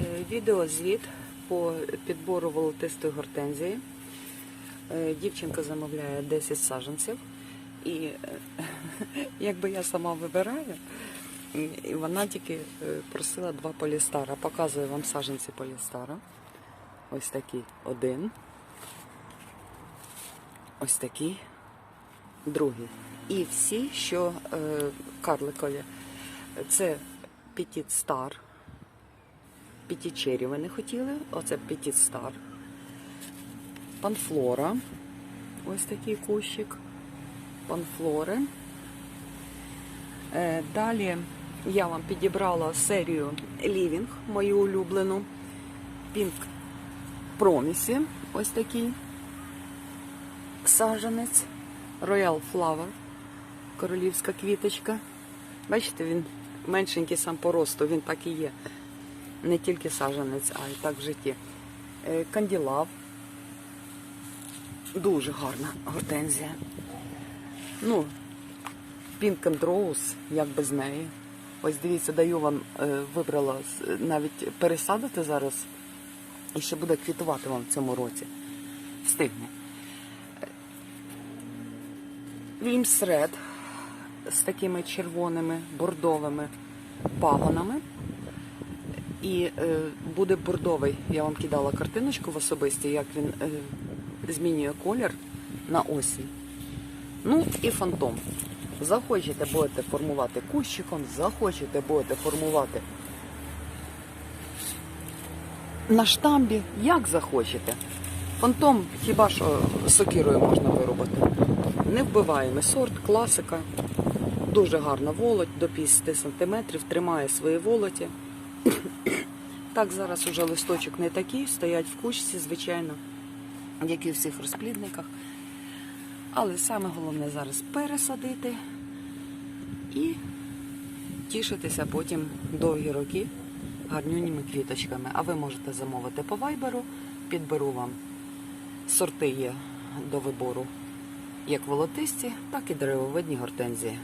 Е, Відеозвіт по підбору волотистої гортензії. Е, Дівчинка замовляє 10 саджанців. І е, якби я сама вибираю, вона тільки просила два полістара. Показую вам саджанці полістара. Ось такий один. Ось такий другий. І всі, що карликові, це Petit Star. Пітічері вони хотіли. Оце Star. Панфлора. Ось такий кущик. Панфлори. Е, Далі я вам підібрала серію Living, мою улюблену. Pink Promise. Ось такий саджанець. Royal Flower. Королівська квіточка. Бачите, він меншенький сам по росту, він так і є. Не тільки саджанець, а й так в житті. Е, Канділав. Дуже гарна гортензія. Ну, Pink and Rose, як без неї. Ось дивіться, даю вам, е, вибрала навіть пересадити зараз. І ще буде квітувати вам в цьому році. Встигне. Вімс Ред з такими червоними бордовими пагонами. І е, буде бордовий. Я вам кидала картиночку в особисті, як він е, змінює колір на осінь. Ну і фантом. Захочете, будете формувати кущиком, захочете, будете формувати на штамбі, як захочете. Фантом хіба що сокірою можна виробити. Не вбиваємо сорт, класика. Дуже гарна волоть до 50 см, тримає свої волоті. Так, зараз уже листочок не такий, стоять в кучці, звичайно, як і в всіх розплідниках. Але саме головне зараз пересадити і тішитися потім довгі роки гарнюніми квіточками. А ви можете замовити по вайберу, підберу вам сорти є до вибору як волотисті, так і деревовидні гортензії.